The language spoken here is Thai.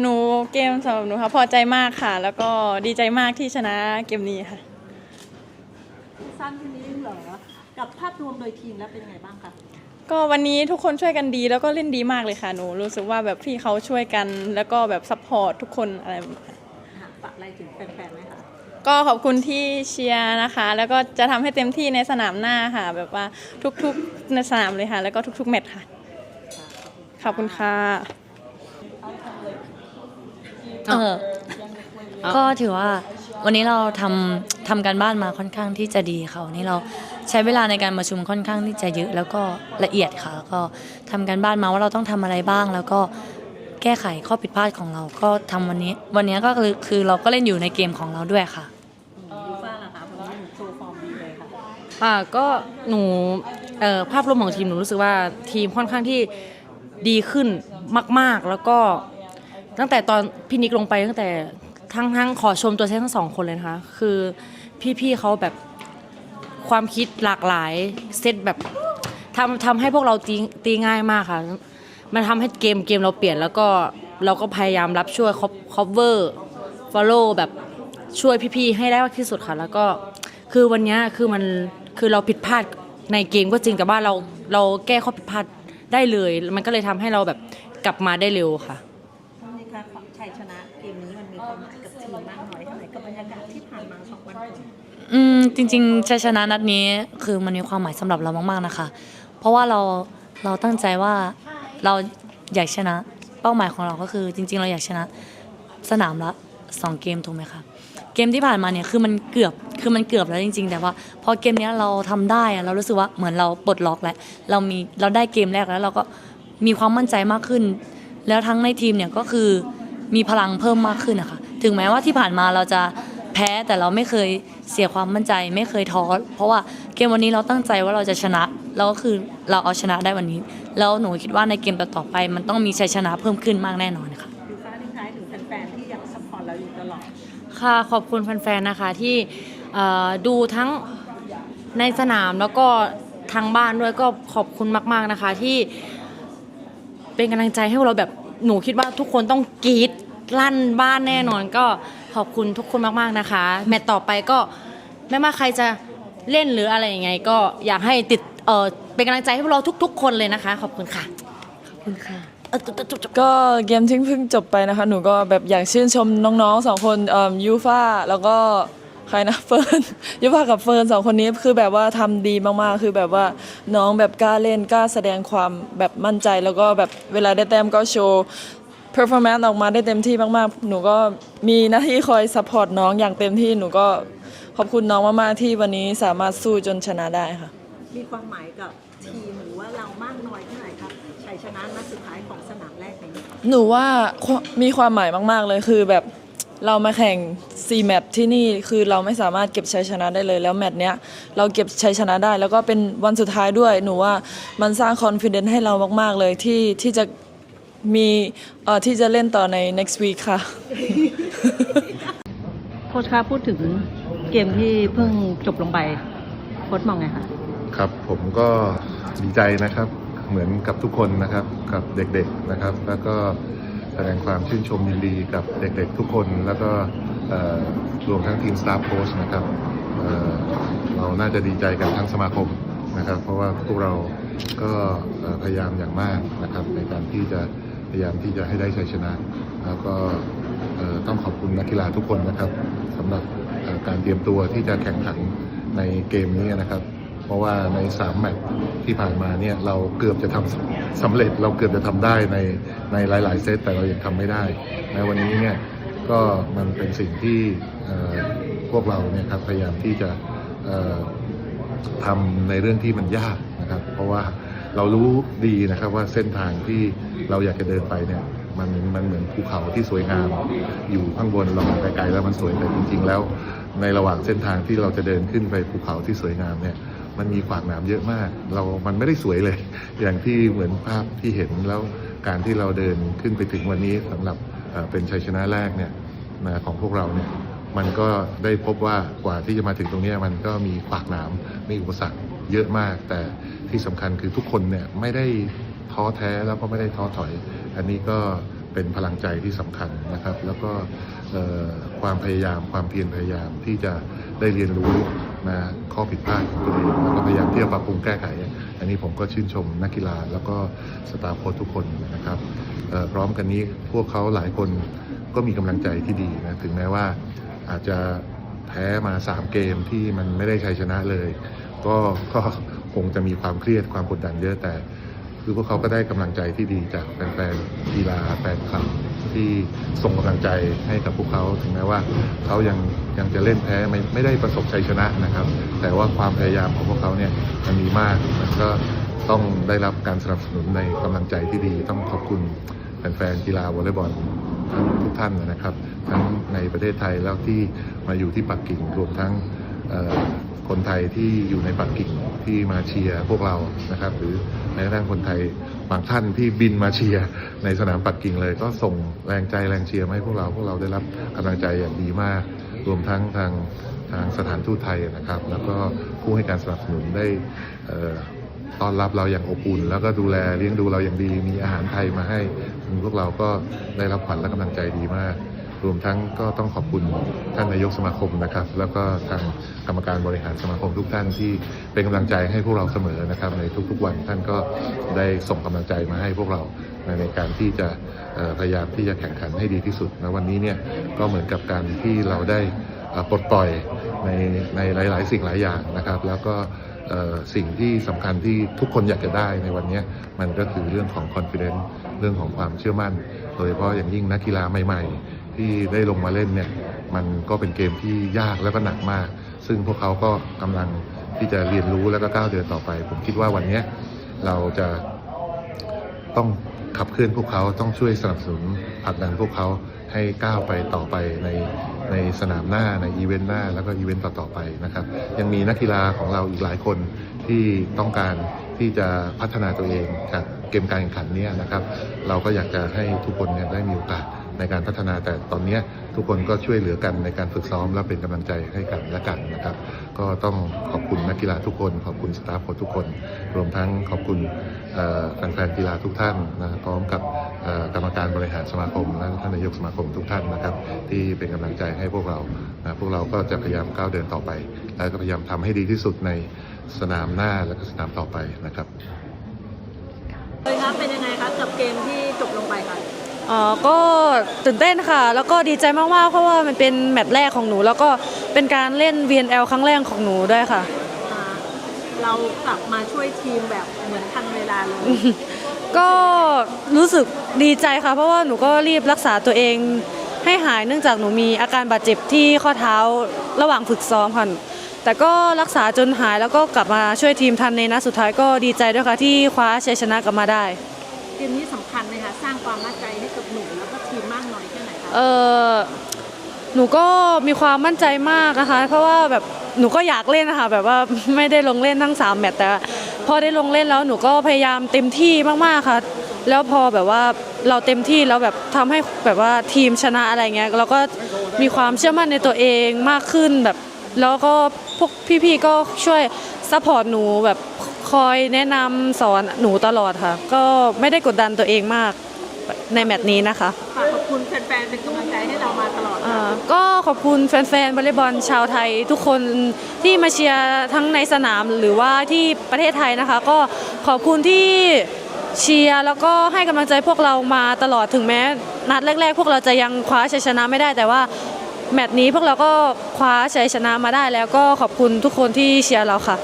หนูเกมสำหรับหนูค่ะพอใจมากค่ะ แล้วก็ดีใจมากที่ชนะเกมนี้ค่ะ สั้นแค่นี้เหรอ กับภาพรวมโดยทีมแล้วเป็นยังไงบ้างคะ ก็วันนี้ทุกคนช่วยกันดีแล้วก็เล่นดีมากเลยค่ะหนูรู้สึกว่าแบบพี่เขาช่วยกัน แล้วก็แบบซัพพอร์ตทุกคนอะไรแบบนี้ค่ะหากฝากอะไรถึงแฟนๆไหมคะ ก็ขอบคุณที่เชียร์นะคะ แล้วก็จะทำให้เต็มที่ในสนามหน้าค่ะ แบบว่าทุกๆในสนามเลยค่ะ แล้วก็ทุกๆแมตช์ค่ะ ขอบคุณค่ะ เออก็ถือว่าวันนี้เราทำทำการบ้านมาค่อนข้างที่จะดีค่ะวันนี้เราใช้เวลาในการประชุมค่อนข้างที่จะเยอะแล้วก็ละเอียดค่ะแล้วก็ทำการบ้านมาว่าเราต้องทำอะไรบ้าง แล้วก็แก้ไขข้อผิดพลาดของเราก็ทำวันนี้ วันนี้ก็คือคือเราก็เล่นอยู่ในเกมของเราด้วยค่ะยูฟ่าล่ะคะวันนี้หนูโชว์ฟอร์มดีเลยค่ะค่ะก็หนูเอ่อภาพรวมของทีมหนูรู้สึกว่าทีมค่อนข้างที่ดีขึ้นมาก ๆ แล้วก็ ตั้งแต่ตอนพี่นิกลงไปตั้งแต่ทั้งทั้งขอชมตัวเซตทั้งสองคนเลยนะคะ คือพี่ๆเขาแบบความคิดหลากหลายเซตแบบทำทำให้พวกเราตีตีง่ายมากค่ะ มันทำให้เกมเกมเราเปลี่ยนแล้วก็เราก็พยายามรับช่วยคอฟเวอร์ฟอลโล่แบบช่วยพี่ๆให้ได้มากที่สุดค่ะ แล้วก็คือวันนี้คือมันคือเราผิดพลาดในเกมก็จริงแต่ว่าเราเราแก้ข้อผิดพลาดได้เลย มันก็เลยทำให้เราแบบกลับมาได้เร็วค่ะ อืมจริงๆชัยชนะนัดนี้คือมันมีความหมายสำหรับเรามากๆนะคะ เพราะว่าเราเราตั้งใจว่าเราอยากชนะเป้าหมายของเราก็คือ จริง ๆ เราอยากชนะสนามละสองเกมถูกไหมคะเกมที่ผ่านมาเนี่ยคือมันเกือบคือมันเกือบแล้วจริง ๆ แต่ว่า พอเกมเนี้ยเราทำได้อะเรารู้สึกว่าเหมือนเราปลดล็อกแล้วเรามีเราได้เกมแรกแล้วเราก็มีความมั่นใจมากขึ้น แล้วทั้งในทีมเนี่ยก็คือมีพลังเพิ่มมากขึ้นนะคะถึงแม้ว่าที่ผ่านมาเราจะแพ้แต่เราไม่เคย เสียความมั่นใจไม่เคยท้อเพราะว่าเกมวันนี้เราตั้งใจว่าเราจะชนะแล้วก็คือเราเอาชนะได้วันนี้ แล้วหนูคิดว่าในเกมต่อๆไป มันต้องมีชัยชนะเพิ่มขึ้นมากแน่นอนค่ะยูฟ่าทิ้งท้ายถึงแฟนๆที่ยังซัพพอร์ตเราอยู่ตลอดค่ะขอบคุณแฟนๆนะคะที่ดูทั้งในสนามแล้วก็ทางบ้านด้วยก็ขอบคุณมาก ๆนะคะที่เป็นกำลังใจให้เราแบบหนูคิดว่าทุกคนต้องกรี๊ดลั่นบ้านแน่นอนก็ ขอบคุณทุกคนมากๆนะคะ แมตต์ต่อไปก็ไม่ว่าใครจะเล่นหรืออะไรยังไง ก็อยากให้ติดเออเป็นกำลังใจให้พวกเราทุก ๆ คนเลยนะคะ ขอบคุณค่ะ ขอบคุณค่ะเออจบจบจบจบก็เกมที่เพิ่งจบไปนะคะ หนูก็แบบอยากชื่นชมน้องๆสองคนเอ่อยูฟ่าแล้วก็ใครนะเฟิร์นยูฟ่ากับเฟิร์นสองคนนี้คือแบบว่าทำดีมากๆ คือแบบว่าน้องแบบกล้าเล่นกล้าแสดงความแบบมั่นใจ แล้วก็แบบเวลาได้แต้มก็โชว์ performance ออกมาได้เต็มที่มากๆ หนูก็มีหน้าที่คอยซัพพอร์ตน้องอย่างเต็มที่ หนูก็ขอบคุณน้องมากๆ ที่วันนี้สามารถสู้จนชนะได้ค่ะ มีความหมายกับทีมหรือว่าเรามากน้อยเท่าไหร่ครับชัยชนะนัดสุดท้ายของสนามแรกนี้หนูว่าควมีความหมายมากๆเลยคือแบบเรามาแข่ง4แมตช์ที่นี่คือเราไม่สามารถเก็บชัยชนะได้เลย แล้วแมตช์เนี้ยเราเก็บชัยชนะได้ แล้วก็เป็นวันสุดท้ายด้วย หนูว่ามันสร้างคอนฟ idence ให้เรามาก ๆเลยที่ที่จะ มีเอ่อที่จะเล่นต่อใน next week ค่ะ โค้ชคะพูดถึงเกมที่เพิ่งจบลงไปโค้ชมองไงคะ ครับผมก็ดีใจนะครับ เหมือนกับทุกคนนะครับ กับเด็กๆนะครับ แล้วก็แสดงความชื่นชมยินดีกับเด็กๆทุกคน แล้วก็เอ่อรวมทั้งทีมสตาฟโค้ชนะครับเอ่อเราน่าจะดีใจกันทั้งสมาคมนะครับ เพราะว่าพวกเราก็เอ่อพยายามอย่างมากนะครับ ในการที่จะ พยายามที่จะให้ได้ชัยชนะ แล้วก็ต้องขอบคุณนักกีฬาทุกคนนะครับสำหรับการเตรียมตัวที่จะแข่งขันในเกมนี้นะครับ เพราะว่าในสามแมตช์ที่ผ่านมาเนี่ยเราเกือบจะทำสำเร็จเราเกือบจะทำได้ในในหลาย ๆ เซตแต่เรายังทำไม่ได้ในวันนี้เนี่ยก็มันเป็นสิ่งที่พวกเราเนี่ยครับพยายามที่จะทำในเรื่องที่มันยากนะครับ เพราะว่า เรารู้ดีนะครับว่าเส้นทางที่เราอยากจะเดินไปเนี่ยมันมันเหมือนภูเขาที่สวยงาม อยู่ข้างบนเราไกลๆแล้วมันสวยแต่จริง ๆ แล้ว ในระหว่างเส้นทางที่เราจะเดินขึ้นไปภูเขาที่สวยงามเนี่ยมันมีขวากหนามเยอะมาก เรา มันไม่ได้สวยเลย อย่างที่เหมือนภาพที่เห็นแล้วการที่เราเดินขึ้นไปถึงวันนี้สำหรับเป็นชัยชนะแรกเนี่ยของพวกเราเนี่ย มันก็ได้พบว่ากว่าที่จะมาถึงตรงนี้มันก็มีขวากหนามมีอุปสรรคเยอะมาก แต่ที่สำคัญคือทุกคนเนี่ยไม่ได้ท้อแท้แล้วก็ไม่ได้ท้อถอย อันนี้ก็เป็นพลังใจที่สำคัญนะครับ แล้วก็ความพยายามความเพียรพยายามที่จะได้เรียนรู้นะข้อผิดพลาดของตัวเองแล้วก็พยายามที่จะปรับปรุงแก้ไข อันนี้ผมก็ชื่นชมนักกีฬาแล้วก็สตาฟโค้ชทุกคนนะครับพร้อมกันนี้พวกเขาหลายคนก็มีกำลังใจที่ดีนะถึงแม้ว่า อาจจะแพ้มา 3 เกมที่มันไม่ได้ชัยชนะเลย ก็ก็คงจะมีความเครียดความกดดันเยอะแต่ คือพวกเขาก็ได้กำลังใจที่ดีจากแฟนๆกีฬาแฟนคลับที่ส่งกำลังใจให้กับพวกเขาถึงแม้ว่าเขายังยังจะเล่นแพ้ไม่ไม่ได้ประสบชัยชนะนะครับ แต่ว่าความพยายามของพวกเขาเนี่ยมันมีมากมันก็ต้องได้รับการสนับสนุนในกำลังใจที่ดี ต้องขอบคุณแฟนๆกีฬาวอลเลย์บอล ทุกท่านนะครับ ทั้งในประเทศไทยแล้วที่มาอยู่ที่ปักกิ่งรวมทั้งคนไทยที่อยู่ในปักกิ่งที่มาเชียร์พวกเรานะครับ หรือแม้กระทั่งคนไทยบางท่านที่บินมาเชียร์ในสนามปักกิ่งเลย ก็ส่งแรงใจแรงเชียร์มาให้พวกเราพวกเราได้รับกำลังใจอย่างดีมาก รวมทั้งทางทางสถานทูตไทยนะครับ แล้วก็ผู้ให้การสนับสนุนได้ต้อนรับเราอย่างอบอุ่น แล้วก็ดูแลเลี้ยงดูเราอย่างดีมีอาหารไทยมาให้ พวกเราก็ได้รับขวัญและกำลังใจดีมาก รวมทั้งก็ต้องขอบคุณท่านนายกสมาคมนะครับ แล้วก็ทางกรรมการบริหารสมาคมทุกท่านที่เป็นกำลังใจให้พวกเราเสมอนะครับ ในทุกๆวันท่านก็ได้ส่งกำลังใจมาให้พวกเราในในการที่จะพยายามที่จะแข่งขันให้ดีที่สุดนะวันนี้เนี่ยก็เหมือนกับการที่เราได้ปลดปล่อยในในหลาย ๆ สิ่งหลายอย่างนะครับ แล้วก็ สิ่งที่สำคัญที่ทุกคนอยากจะได้ในวันนี้มันก็คือเรื่องของ confidence เรื่องของความเชื่อมั่น โดยเฉพาะอย่างยิ่งนักกีฬาใหม่ๆ ที่ได้ลงมาเล่นเนี่ยมันก็เป็นเกมที่ยากแล้วก็หนักมาก ซึ่งพวกเขาก็กำลังที่จะเรียนรู้แล้วก็ก้าวเดินต่อไป ผมคิดว่าวันนี้เราจะต้องขับเคลื่อนพวกเขาต้องช่วยสนับสนุนผลักดันพวกเขาให้ก้าวไปต่อไปใน ในสนามหน้าในอีเวนต์หน้าแล้วก็อีเวนต์ต่อๆไปนะครับ ยังมีนักกีฬาของเราอีกหลายคนที่ต้องการที่จะพัฒนาตัวเองจากเกมการแข่งขันนี้นะครับ เราก็อยากจะให้ทุกคนเนี่ยได้มีโอกาส ในการพัฒนาแต่ตอนนี้ทุกคนก็ช่วยเหลือกันในการฝึกซ้อมและเป็นกำลังใจให้กันและกันนะครับ ก็ต้องขอบคุณนักกีฬาทุกคน ขอบคุณสตาฟโค้ชทุกคน รวมทั้งขอบคุณแฟนๆกีฬาทุกท่านนะพร้อมกับกรรมการบริหารสมาคมและท่านนายกสมาคมทุกท่านนะครับ ที่เป็นกำลังใจให้พวกเรานะพวกเราก็จะพยายามก้าวเดินต่อไป แล้วก็พยายามทำให้ดีที่สุดในสนามหน้าและก็สนามต่อไปนะครับ เลยครับเป็นยังไงคะกับเกมที่จบลงไปคะ อ๋อก็ตื่นเต้นค่ะ แล้วก็ดีใจมากๆ เพราะว่ามันเป็นแมตช์แรกของหนู แล้วก็เป็นการเล่น VNL ครั้งแรกของหนูด้วยค่ะอ่าเรากลับมาช่วยทีมแบบเหมือนทันเวลาเลย ก็รู้สึกดีใจค่ะ เพราะว่าหนูก็รีบรักษาตัวเอง ให้หายเนื่องจากหนูมีอาการบาดเจ็บที่ข้อเท้าระหว่างฝึกซ้อมค่ะ แต่ก็รักษาจนหายแล้วก็กลับมาช่วยทีมทันในนัดสุดท้ายก็ดีใจด้วยค่ะที่คว้าชัยชนะกลับมาได้ เกมนี้สำคัญไหมคะสร้างความมั่นใจให้กับหนูแล้วก็ทีมมากน้อยแค่ไหนคะเออหนูก็มีความมั่นใจมากนะคะ เพราะว่าแบบหนูก็อยากเล่นนะคะแบบว่า ไม่ได้ลงเล่นทั้ง3แมตช์แต่ว่าพอได้ลงเล่นแล้วหนูก็พยายามเต็มที่มากๆค่ะ แล้วพอแบบว่าเราเต็มที่แล้วแบบทำให้แบบว่าทีมชนะอะไรเงี้ยเราก็มีความเชื่อมั่นในตัวเองมากขึ้นแบบ แล้วก็พวกพี่ๆก็ช่วยซัพพอร์ตหนูแบบ คอยแนะนำสอนหนูตลอดค่ะ ก็ไม่ได้กดดันตัวเองมากในแมตช์นี้นะคะฝากขอบคุณแฟนๆ เป็นกำลังใจให้เรามาตลอดอ่าก็ขอบคุณแฟนๆวอลเลย์บอลชาวไทยทุกคนที่มาเชียร์ทั้งในสนามหรือว่าที่ประเทศไทยนะคะ ก็ขอบคุณที่เชียร์แล้วก็ให้กำลังใจพวกเรามาตลอดถึงแม้ นัดแรก ๆ พวกเราจะยังคว้าชัยชนะไม่ได้แต่ว่าแมตช์นี้พวกเราก็คว้าชัยชนะมาได้แล้วก็ขอบคุณทุกคนที่เชียร์เราค่ะ